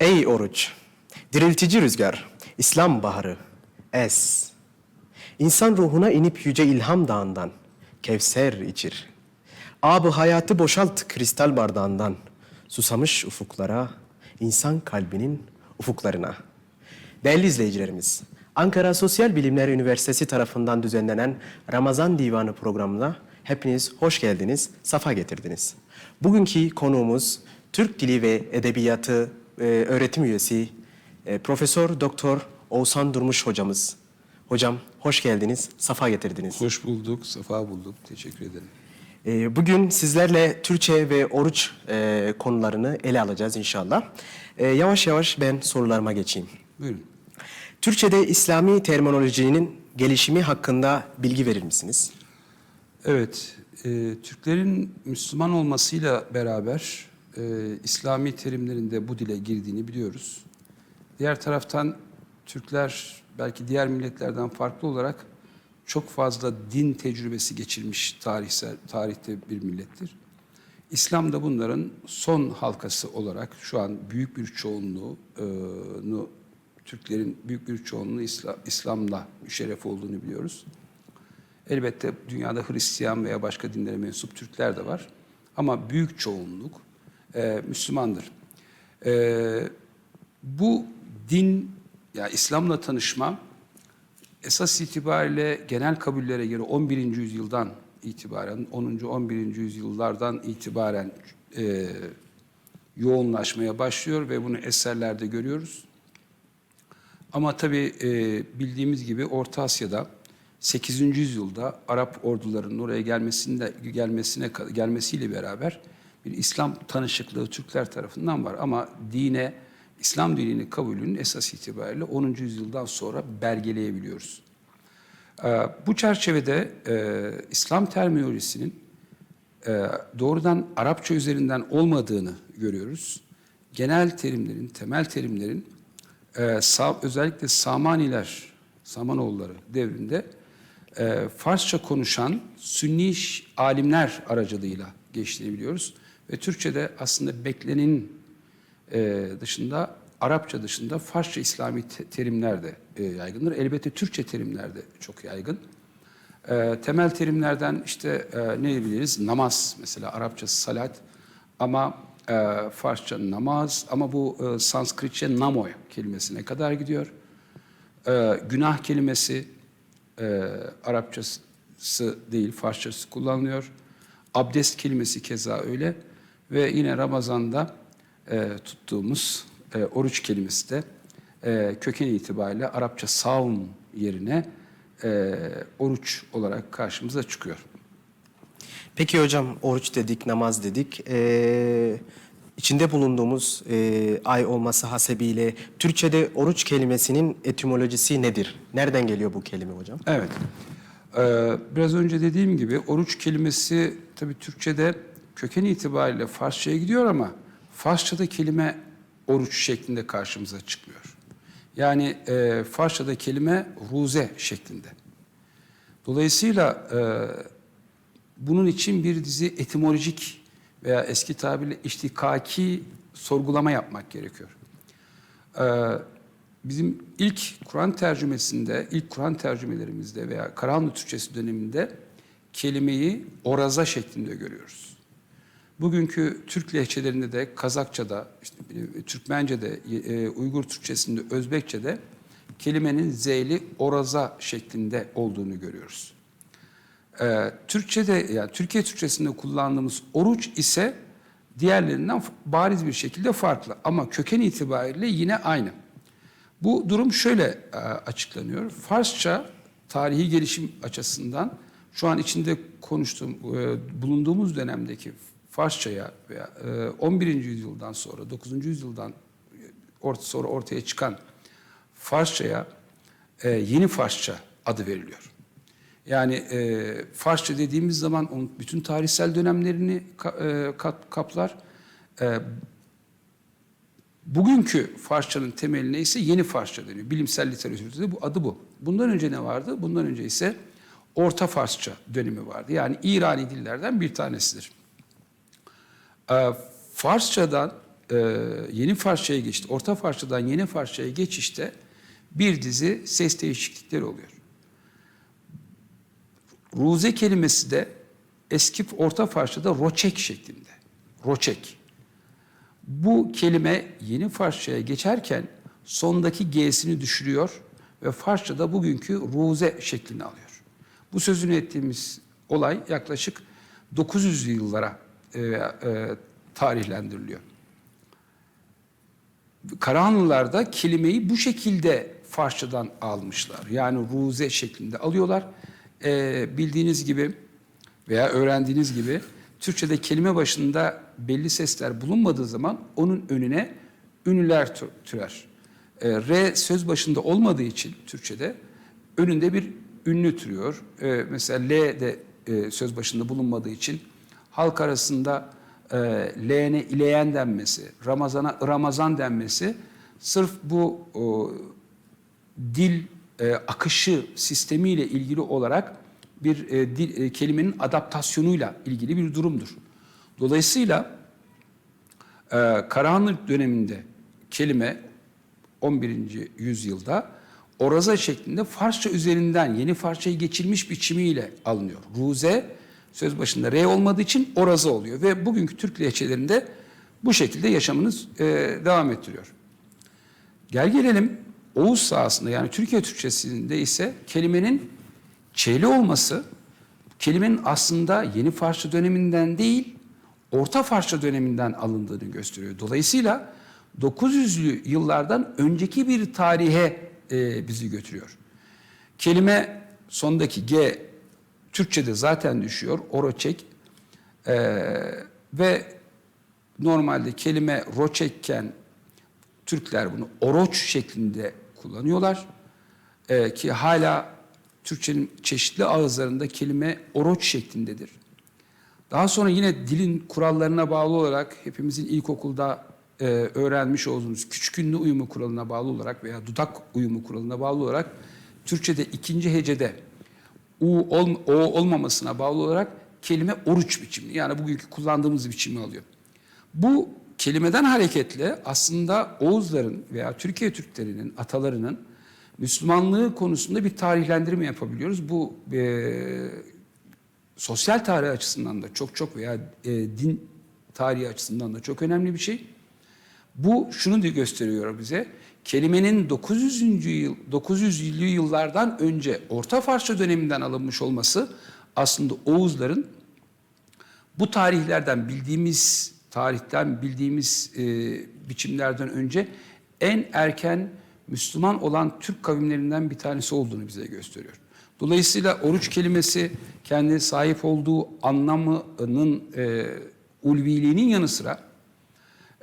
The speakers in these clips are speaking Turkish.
Ey oruç, diriltici rüzgar, İslam baharı, es. İnsan ruhuna inip yüce ilham dağından, Kevser içir. Abı hayatı boşalt kristal bardağından, susamış ufuklara, insan kalbinin ufuklarına. Değerli izleyicilerimiz, Ankara Sosyal Bilimler Üniversitesi tarafından düzenlenen Ramazan Divanı programına hepiniz hoş geldiniz, safa getirdiniz. Bugünkü konuğumuz Türk Dili ve Edebiyatı e, öğretim üyesi e, Profesör Doktor Oğuzhan Durmuş hocamız. Hocam hoş geldiniz, safa getirdiniz. Hoş bulduk, sefa bulduk. Teşekkür ederim. E, Bugün sizlerle Türkçe ve oruç e, konularını ele alacağız inşallah. E, Yavaş yavaş ben sorularıma geçeyim. Buyurun. Türkçe'de İslami terminolojinin gelişimi hakkında bilgi verir misiniz? Evet, e, Türklerin Müslüman olmasıyla beraber e, İslami terimlerin de bu dile girdiğini biliyoruz. Diğer taraftan Türkler belki diğer milletlerden farklı olarak çok fazla din tecrübesi geçirmiş tarihsel tarihte bir millettir. İslam da bunların son halkası olarak şu an büyük bir çoğunluğunu Türklerin büyük bir çoğunluğu İsla- İslam'la müşerref olduğunu biliyoruz. Elbette dünyada Hristiyan veya başka dinlere mensup Türkler de var. Ama büyük çoğunluk e, Müslümandır. E, bu din, ya İslam'la tanışma esas itibariyle genel kabullere göre 11. yüzyıldan itibaren, 10. 11. yüzyıllardan itibaren e, yoğunlaşmaya başlıyor ve bunu eserlerde görüyoruz. Ama tabii e, bildiğimiz gibi Orta Asya'da 8. yüzyılda Arap ordularının oraya gelmesinde gelmesine gelmesiyle beraber bir İslam tanışıklığı Türkler tarafından var ama dine İslam dinini kabulünün esas itibariyle 10. yüzyıldan sonra belgeleyebiliyoruz. Ee, bu çerçevede e, İslam terminolojisinin e, doğrudan Arapça üzerinden olmadığını görüyoruz. Genel terimlerin, temel terimlerin e, özellikle Samaniler, Samanoğulları devrinde Farsça konuşan Sünni alimler aracılığıyla geçtiğini biliyoruz. Ve Türkçe'de aslında beklenenin e, dışında, Arapça dışında Farsça İslami te- terimler de e, yaygındır. Elbette Türkçe terimler de çok yaygın. E, temel terimlerden işte e, ne diyebiliriz? Namaz mesela Arapça salat ama e, Farsça namaz ama bu e, Sanskritçe namoy kelimesine kadar gidiyor. E, günah kelimesi e, Arapçası değil Farsçası kullanılıyor. Abdest kelimesi keza öyle ve yine Ramazan'da e, tuttuğumuz e, oruç kelimesi de e, köken itibariyle Arapça savm yerine e, oruç olarak karşımıza çıkıyor. Peki hocam oruç dedik, namaz dedik. Ee, içinde bulunduğumuz e, ay olması hasebiyle Türkçe'de oruç kelimesinin etimolojisi nedir? Nereden geliyor bu kelime hocam? Evet. Ee, biraz önce dediğim gibi oruç kelimesi tabii Türkçe'de köken itibariyle Farsça'ya gidiyor ama Farsça'da kelime oruç şeklinde karşımıza çıkmıyor. Yani e, Farsça'da kelime ruze şeklinde. Dolayısıyla e, bunun için bir dizi etimolojik veya eski tabirle iştikaki sorgulama yapmak gerekiyor. Ee, bizim ilk Kur'an tercümesinde, ilk Kur'an tercümelerimizde veya Karahanlı Türkçesi döneminde kelimeyi oraza şeklinde görüyoruz. Bugünkü Türk lehçelerinde de Kazakça'da, işte e, Türkmence'de, e, Uygur Türkçesinde, Özbekçe'de kelimenin zeyli oraza şeklinde olduğunu görüyoruz. Ee, Türkçe'de yani Türkiye Türkçesinde kullandığımız oruç ise diğerlerinden bariz bir şekilde farklı ama köken itibariyle yine aynı. Bu durum şöyle e, açıklanıyor. Farsça tarihi gelişim açısından şu an içinde konuştuğum e, bulunduğumuz dönemdeki Farsçaya veya e, 11. yüzyıldan sonra 9. yüzyıldan orta sonra ortaya çıkan Farsçaya e, yeni Farsça adı veriliyor. Yani e, Farsça dediğimiz zaman onun bütün tarihsel dönemlerini ka- e, kap- kaplar. E, bugünkü Farsçanın temeline ise yeni Farsça deniyor. Bilimsel literatürde de bu adı bu. Bundan önce ne vardı? Bundan önce ise Orta Farsça dönemi vardı. Yani İrani dillerden bir tanesidir. E, Farsçadan e, yeni Farsçaya geçti. Orta Farsçadan yeni Farsçaya geçişte bir dizi ses değişiklikleri oluyor. Ruze kelimesi de eski Orta Farsçada roçek şeklinde. Roçek. Bu kelime yeni Farsçaya geçerken sondaki G'sini düşürüyor ve Farsçada bugünkü ruze şeklini alıyor. Bu sözünü ettiğimiz olay yaklaşık 900'lü yıllara e, e, tarihlendiriliyor. Karahanlılar kelimeyi bu şekilde Farsçadan almışlar. Yani ruze şeklinde alıyorlar. Ee, bildiğiniz gibi veya öğrendiğiniz gibi Türkçe'de kelime başında belli sesler bulunmadığı zaman onun önüne ünlüler tü- türer. Ee, R söz başında olmadığı için Türkçe'de önünde bir ünlü türüyor. Ee, mesela L de e, söz başında bulunmadığı için halk arasında e, leğene ileyen denmesi, Ramazana Ramazan denmesi sırf bu o, dil e, akışı sistemiyle ilgili olarak bir e, dil, e, kelimenin adaptasyonuyla ilgili bir durumdur. Dolayısıyla e, Karahanlı döneminde kelime 11. yüzyılda oraza şeklinde Farsça üzerinden yeni Farsçaya geçilmiş biçimiyle alınıyor. Ruze söz başında R olmadığı için oraza oluyor ve bugünkü Türk lehçelerinde bu şekilde yaşamınız e, devam ettiriyor. Gel gelelim Oğuz sahasında yani Türkiye Türkçesinde ise kelimenin çeyli olması kelimenin aslında yeni Farsça döneminden değil Orta Farsça döneminden alındığını gösteriyor. Dolayısıyla 900'lü yıllardan önceki bir tarihe e, bizi götürüyor. Kelime sondaki G Türkçe'de zaten düşüyor. Oroçek. E, ve normalde kelime roçekken Türkler bunu oroç şeklinde kullanıyorlar. Ee, ki hala Türkçenin çeşitli ağızlarında kelime oroç şeklindedir. Daha sonra yine dilin kurallarına bağlı olarak hepimizin ilkokulda e, öğrenmiş olduğumuz küçük uyumu kuralına bağlı olarak veya dudak uyumu kuralına bağlı olarak Türkçe'de ikinci hecede u ol, o olmamasına bağlı olarak kelime oruç biçimli yani bugünkü kullandığımız biçimi alıyor. Bu kelimeden hareketle aslında Oğuzların veya Türkiye Türklerinin, atalarının Müslümanlığı konusunda bir tarihlendirme yapabiliyoruz. Bu e, sosyal tarih açısından da çok çok veya e, din tarihi açısından da çok önemli bir şey. Bu şunu da gösteriyor bize. Kelimenin 900. yıl 900'lü yıllardan önce Orta Farsça döneminden alınmış olması aslında Oğuzların bu tarihlerden bildiğimiz tarihten bildiğimiz e, biçimlerden önce en erken Müslüman olan Türk kavimlerinden bir tanesi olduğunu bize gösteriyor. Dolayısıyla oruç kelimesi kendi sahip olduğu anlamının e, ulviliğinin yanı sıra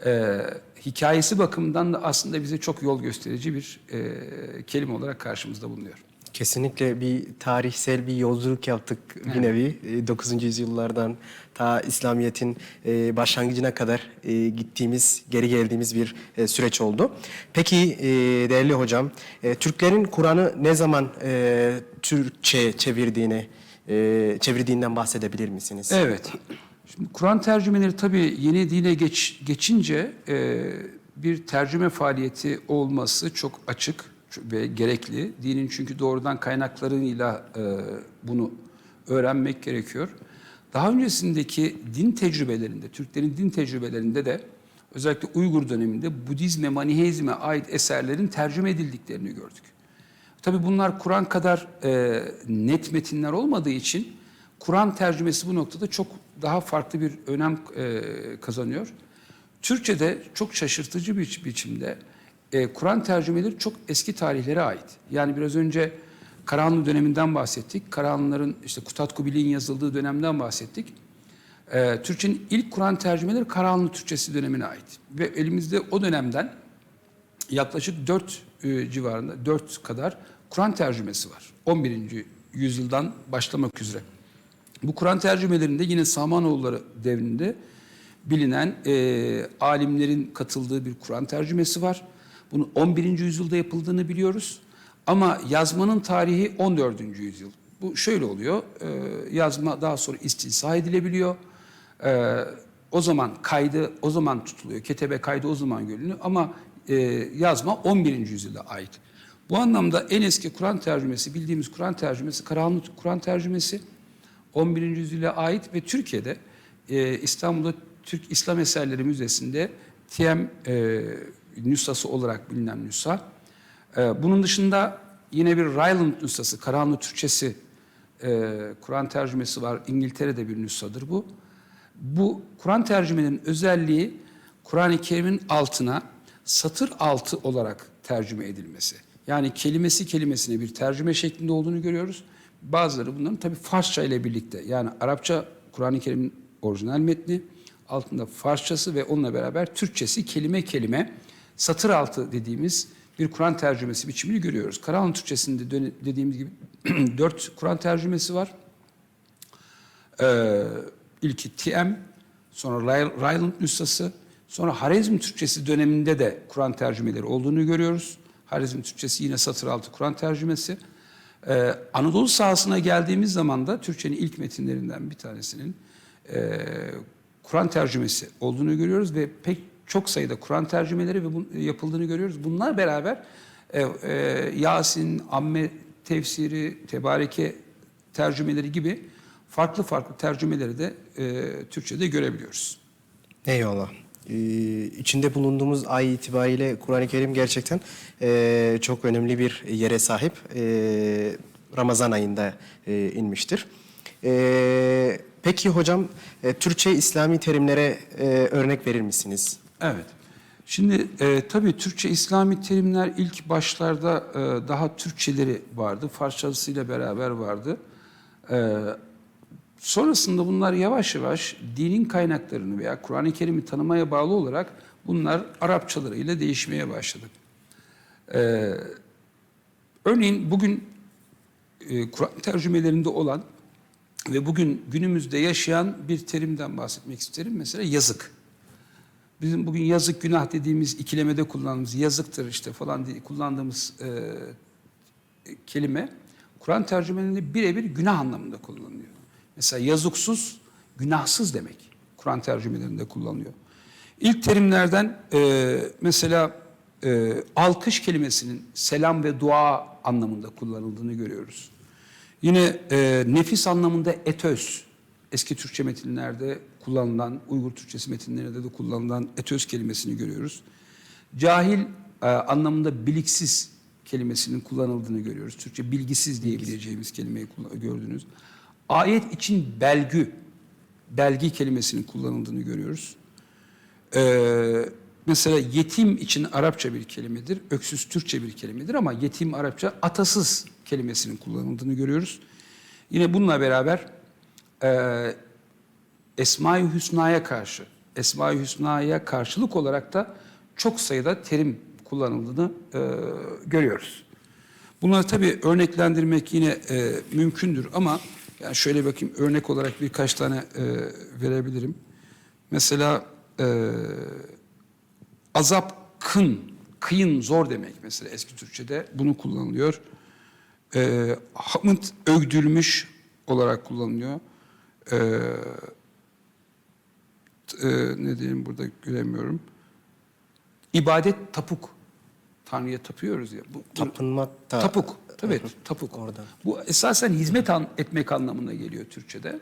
e, hikayesi bakımından da aslında bize çok yol gösterici bir e, kelime olarak karşımızda bulunuyor. Kesinlikle bir tarihsel bir yolculuk yaptık bir nevi. E, 9. yüzyıllardan ta İslamiyet'in e, başlangıcına kadar e, gittiğimiz, geri geldiğimiz bir e, süreç oldu. Peki e, değerli hocam, e, Türklerin Kur'an'ı ne zaman e, Türkçe çevirdiğini, e, çevirdiğinden bahsedebilir misiniz? Evet. Şimdi Kur'an tercümeleri tabii yeni dine geç, geçince e, bir tercüme faaliyeti olması çok açık ve gerekli. Dinin çünkü doğrudan kaynaklarıyla e, bunu öğrenmek gerekiyor. Daha öncesindeki din tecrübelerinde, Türklerin din tecrübelerinde de özellikle Uygur döneminde Budizme, Maniheizme ait eserlerin tercüme edildiklerini gördük. Tabii bunlar Kur'an kadar e, net metinler olmadığı için Kur'an tercümesi bu noktada çok daha farklı bir önem e, kazanıyor. Türkçe'de çok şaşırtıcı bir biçimde e, Kur'an tercümeleri çok eski tarihlere ait. Yani biraz önce Karahanlı döneminden bahsettik. Karahanlıların işte Kutat Kubilik'in yazıldığı dönemden bahsettik. E, Türkçenin ilk Kur'an tercümeleri Karahanlı Türkçesi dönemine ait. Ve elimizde o dönemden yaklaşık 4 e, civarında 4 kadar Kur'an tercümesi var. 11. yüzyıldan başlamak üzere. Bu Kur'an tercümelerinde yine Samanoğulları devrinde bilinen e, alimlerin katıldığı bir Kur'an tercümesi var. Bunun 11. yüzyılda yapıldığını biliyoruz. Ama yazmanın tarihi 14. yüzyıl. Bu şöyle oluyor. E, yazma daha sonra istinsa edilebiliyor. E, o zaman kaydı o zaman tutuluyor. Ketebe kaydı o zaman görülüyor ama e, yazma 11. yüzyıla ait. Bu anlamda en eski Kur'an tercümesi, bildiğimiz Kur'an tercümesi, Karahanlı Kur'an tercümesi 11. yüzyıla ait ve Türkiye'de e, İstanbul'da Türk İslam Eserleri Müzesi'nde TM e, nüshası olarak bilinen nüsha. E, bunun dışında yine bir Ryland nüshası, Karahanlı Türkçesi e, Kur'an tercümesi var. İngiltere'de bir nüshadır bu. Bu Kur'an tercümenin özelliği Kur'an-ı Kerim'in altına satır altı olarak tercüme edilmesi. Yani kelimesi kelimesine bir tercüme şeklinde olduğunu görüyoruz. Bazıları bunların tabii Farsça ile birlikte yani Arapça Kur'an-ı Kerim'in orijinal metni, altında Farsçası ve onunla beraber Türkçesi kelime kelime satır altı dediğimiz bir Kur'an tercümesi biçimini görüyoruz. Karahanlı Türkçesinde dediğimiz gibi dört Kur'an tercümesi var. Ee, ilki TM, sonra Ry- Ryland nüshası, sonra Harezm Türkçesi döneminde de Kur'an tercümeleri olduğunu görüyoruz. Harezm Türkçesi yine satır altı Kur'an tercümesi. Ee, Anadolu sahasına geldiğimiz zaman da Türkçenin ilk metinlerinden bir tanesinin e, Kur'an tercümesi olduğunu görüyoruz ve pek çok sayıda Kur'an tercümeleri ve bu, yapıldığını görüyoruz. Bunlar beraber e, e, Yasin, Amme tefsiri, Tebareke tercümeleri gibi farklı farklı tercümeleri de e, Türkçe'de görebiliyoruz. Eyvallah. Ee, içinde bulunduğumuz ay itibariyle Kur'an-ı Kerim gerçekten e, çok önemli bir yere sahip. E, Ramazan ayında e, inmiştir. E, peki hocam, e, Türkçe İslami terimlere e, örnek verir misiniz? Evet. Şimdi e, tabii Türkçe İslami terimler ilk başlarda e, daha Türkçeleri vardı. Farsçasıyla beraber vardı. E, sonrasında bunlar yavaş yavaş dinin kaynaklarını veya Kur'an-ı Kerim'i tanımaya bağlı olarak bunlar Arapçalarıyla değişmeye başladı. E, örneğin bugün e, Kur'an tercümelerinde olan ve bugün günümüzde yaşayan bir terimden bahsetmek isterim. Mesela yazık. Bizim bugün yazık günah dediğimiz ikilemede kullandığımız yazıktır işte falan diye kullandığımız e, kelime Kur'an tercümelerinde birebir günah anlamında kullanılıyor. Mesela yazıksız, günahsız demek Kur'an tercümelerinde kullanılıyor. İlk terimlerden e, mesela e, alkış kelimesinin selam ve dua anlamında kullanıldığını görüyoruz. Yine e, nefis anlamında etöz, eski Türkçe metinlerde kullanılan, Uygur Türkçesi metinlerinde de kullanılan etöz kelimesini görüyoruz. Cahil e, anlamında biliksiz kelimesinin kullanıldığını görüyoruz. Türkçe bilgisiz diyebileceğimiz kelimeyi gördünüz. Ayet için belgü, belgi kelimesinin kullanıldığını görüyoruz. Ee, mesela yetim için Arapça bir kelimedir, öksüz Türkçe bir kelimedir ama yetim Arapça atasız kelimesinin kullanıldığını görüyoruz. Yine bununla beraber e, Esma-i Hüsna'ya karşı, Esma-i Hüsna'ya karşılık olarak da çok sayıda terim kullanıldığını e, görüyoruz. Bunları tabii örneklendirmek yine e, mümkündür ama yani şöyle bakayım örnek olarak birkaç tane e, verebilirim. Mesela e, azap kın, kıyın zor demek mesela eski Türkçe'de bunu kullanılıyor. E, hamd övdülmüş olarak kullanılıyor. E, e, ne diyeyim burada göremiyorum. İbadet tapuk. Tanrı'ya tapıyoruz ya. Bu, Tapınmak da... Tapuk. Evet, tapuk. Oradan. Bu esasen hizmet an, etmek anlamına geliyor Türkçe'de.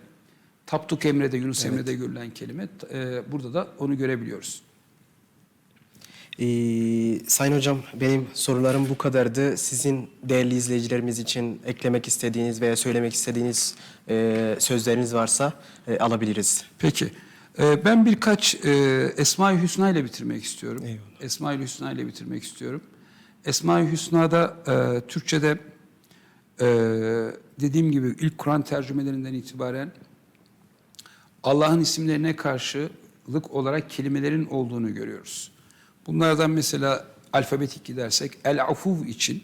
Taptuk Emre'de, Yunus Emre'de görülen kelime. e, burada da onu görebiliyoruz. Ee, Sayın Hocam benim sorularım bu kadardı. Sizin değerli izleyicilerimiz için eklemek istediğiniz veya söylemek istediğiniz e, sözleriniz varsa e, alabiliriz. Peki. e, ben birkaç e, Esma-i Hüsna ile bitirmek istiyorum. Eyvallah. Esma-i Hüsna ile bitirmek istiyorum. Esma-i Hüsna'da e, Türkçe'de e, dediğim gibi ilk Kur'an tercümelerinden itibaren Allah'ın isimlerine karşılık olarak kelimelerin olduğunu görüyoruz. Bunlardan mesela alfabetik gidersek el-afuv için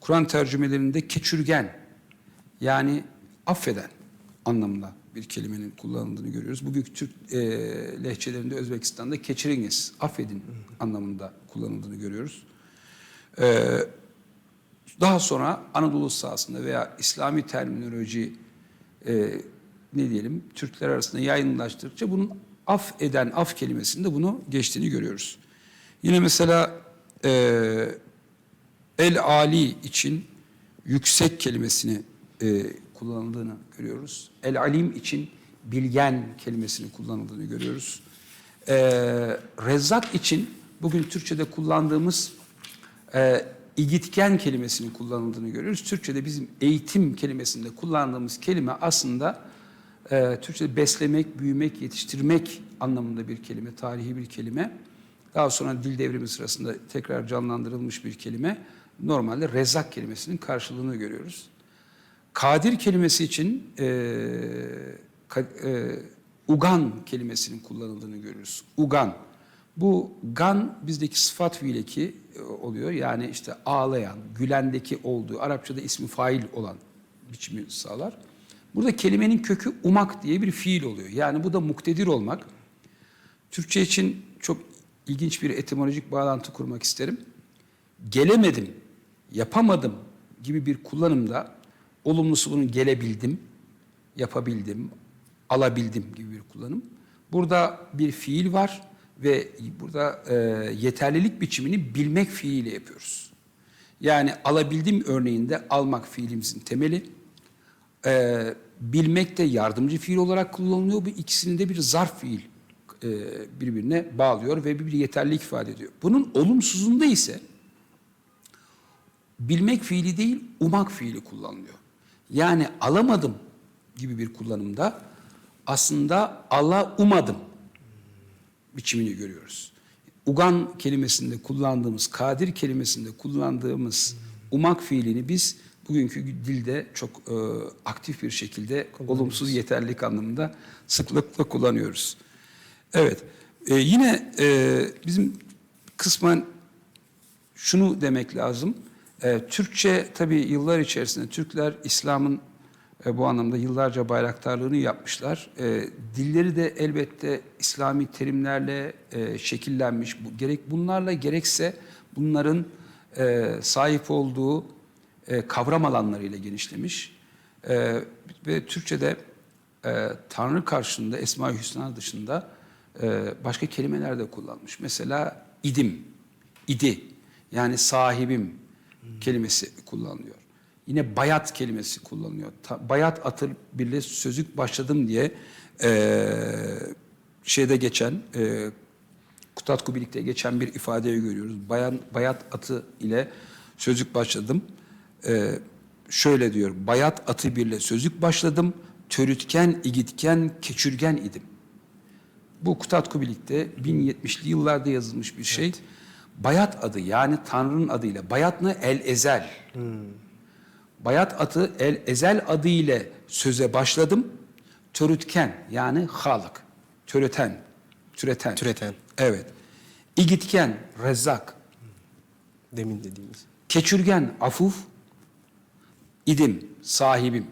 Kur'an tercümelerinde keçürgen yani affeden anlamında bir kelimenin kullanıldığını görüyoruz. Bugün Türk e, lehçelerinde Özbekistan'da keçiriniz, affedin anlamında kullanıldığını görüyoruz. E, daha sonra Anadolu sahasında veya İslami terminoloji e, ne diyelim Türkler arasında yaygınlaştıkça bunun af eden af kelimesinde bunu geçtiğini görüyoruz. Yine mesela e, el ali için yüksek kelimesini e, kullanıldığını görüyoruz. El alim için bilgen kelimesini kullanıldığını görüyoruz. E, rezzak için bugün Türkçe'de kullandığımız e, igitken kelimesinin kullanıldığını görüyoruz. Türkçe'de bizim eğitim kelimesinde kullandığımız kelime aslında e, Türkçe'de beslemek, büyümek, yetiştirmek anlamında bir kelime, tarihi bir kelime. Daha sonra dil devrimi sırasında tekrar canlandırılmış bir kelime. Normalde rezak kelimesinin karşılığını görüyoruz. Kadir kelimesi için e, ka- e, ugan kelimesinin kullanıldığını görüyoruz. Ugan. Bu gan bizdeki sıfat fiileki e, oluyor. Yani işte ağlayan, gülendeki olduğu, Arapçada ismi fail olan biçimi sağlar. Burada kelimenin kökü umak diye bir fiil oluyor. Yani bu da muktedir olmak. Türkçe için çok ilginç bir etimolojik bağlantı kurmak isterim. Gelemedim, yapamadım gibi bir kullanımda olumlusu bunun gelebildim, yapabildim, alabildim gibi bir kullanım. Burada bir fiil var ve burada e, yeterlilik biçimini bilmek fiiliyle yapıyoruz. Yani alabildim örneğinde almak fiilimizin temeli. E, bilmek de yardımcı fiil olarak kullanılıyor. Bu ikisini de bir zarf fiil e, birbirine bağlıyor ve bir yeterlilik ifade ediyor. Bunun olumsuzunda ise bilmek fiili değil, umak fiili kullanılıyor. Yani alamadım gibi bir kullanımda aslında Allah umadım biçimini görüyoruz. Ugan kelimesinde kullandığımız, kadir kelimesinde kullandığımız umak fiilini biz bugünkü dilde çok e, aktif bir şekilde olumsuz yeterlilik anlamında sıklıkla kullanıyoruz. Evet, e, yine e, bizim kısmen şunu demek lazım. E, Türkçe tabii yıllar içerisinde Türkler İslam'ın e, bu anlamda yıllarca bayraktarlığını yapmışlar. E, dilleri de elbette İslami terimlerle e, şekillenmiş. Bu, gerek bunlarla gerekse bunların e, sahip olduğu e, kavram alanlarıyla genişlemiş. E, ve Türkçe'de e, Tanrı karşılığında Esma-i Hüsna dışında e, başka kelimeler de kullanmış. Mesela idim, idi yani sahibim kelimesi kullanılıyor. Yine bayat kelimesi kullanılıyor. Ta- bayat atır bile sözlük başladım diye e, şeyde geçen e, Kutat Kubilik'te geçen bir ifadeyi görüyoruz. Bayan, bayat atı ile sözlük başladım. E, şöyle diyor. Bayat atı birle sözlük başladım. Törütken, igitken, keçürgen idim. Bu Kutat Kubilik'te 1070'li yıllarda yazılmış bir şey. Bayat adı yani Tanrı'nın adıyla. Bayat ne? El Ezel. Bayat atı El Ezel adı ile söze başladım. Törütken yani halık. Töreten. Türeten. Türeten. Evet. İgitken, rezzak. Demin dediğimiz. Keçürgen, afuf. idim, sahibim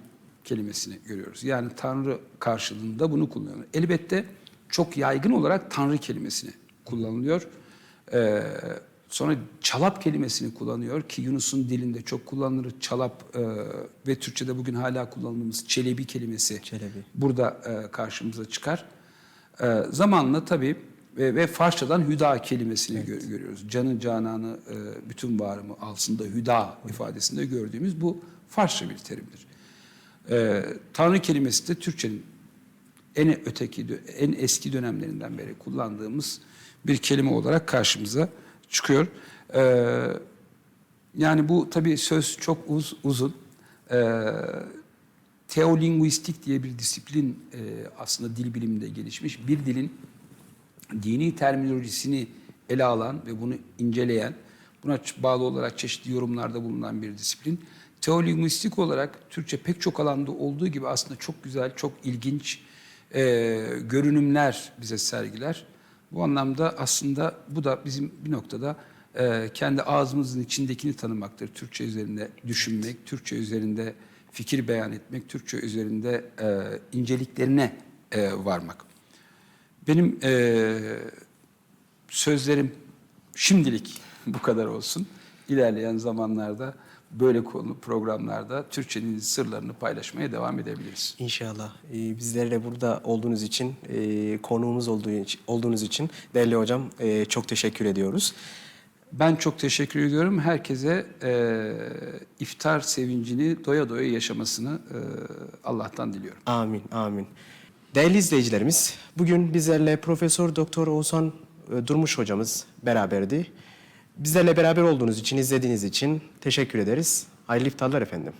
kelimesini görüyoruz. Yani Tanrı karşılığında bunu kullanıyor. Elbette çok yaygın olarak Tanrı kelimesini kullanılıyor. Ee, sonra çalap kelimesini kullanıyor ki Yunus'un dilinde çok kullanılır. Çalap e, ve Türkçe'de bugün hala kullandığımız çelebi kelimesi Çelebi. burada e, karşımıza çıkar. E, zamanla tabii ve, ve Farsçadan hüda kelimesini gö- görüyoruz. Canı cananı e, bütün varımı alsın da hüda ifadesinde gördüğümüz bu Farsça bir terimdir. E, Tanrı kelimesi de Türkçenin en öteki, en eski dönemlerinden beri kullandığımız bir kelime olarak karşımıza çıkıyor. Ee, yani bu tabii söz çok uz, uzun. Ee, teolinguistik diye bir disiplin e, aslında dil biliminde gelişmiş. Bir dilin dini terminolojisini ele alan ve bunu inceleyen, buna bağlı olarak çeşitli yorumlarda bulunan bir disiplin. Teolinguistik olarak Türkçe pek çok alanda olduğu gibi aslında çok güzel, çok ilginç e, görünümler bize sergiler. Bu anlamda aslında bu da bizim bir noktada e, kendi ağzımızın içindekini tanımaktır. Türkçe üzerinde düşünmek, Türkçe üzerinde fikir beyan etmek, Türkçe üzerinde e, inceliklerine e, varmak. Benim e, sözlerim şimdilik bu kadar olsun. İlerleyen zamanlarda böyle konu programlarda Türkçenin sırlarını paylaşmaya devam edebiliriz. İnşallah. Ee, bizlerle burada olduğunuz için, e, konuğumuz olduğu için, olduğunuz için değerli hocam e, çok teşekkür ediyoruz. Ben çok teşekkür ediyorum. Herkese e, iftar sevincini doya doya yaşamasını e, Allah'tan diliyorum. Amin, amin. Değerli izleyicilerimiz, bugün bizlerle Profesör Doktor Oğuzhan e, Durmuş hocamız beraberdi. Bizlerle beraber olduğunuz için, izlediğiniz için teşekkür ederiz. Hayırlı iftarlar efendim.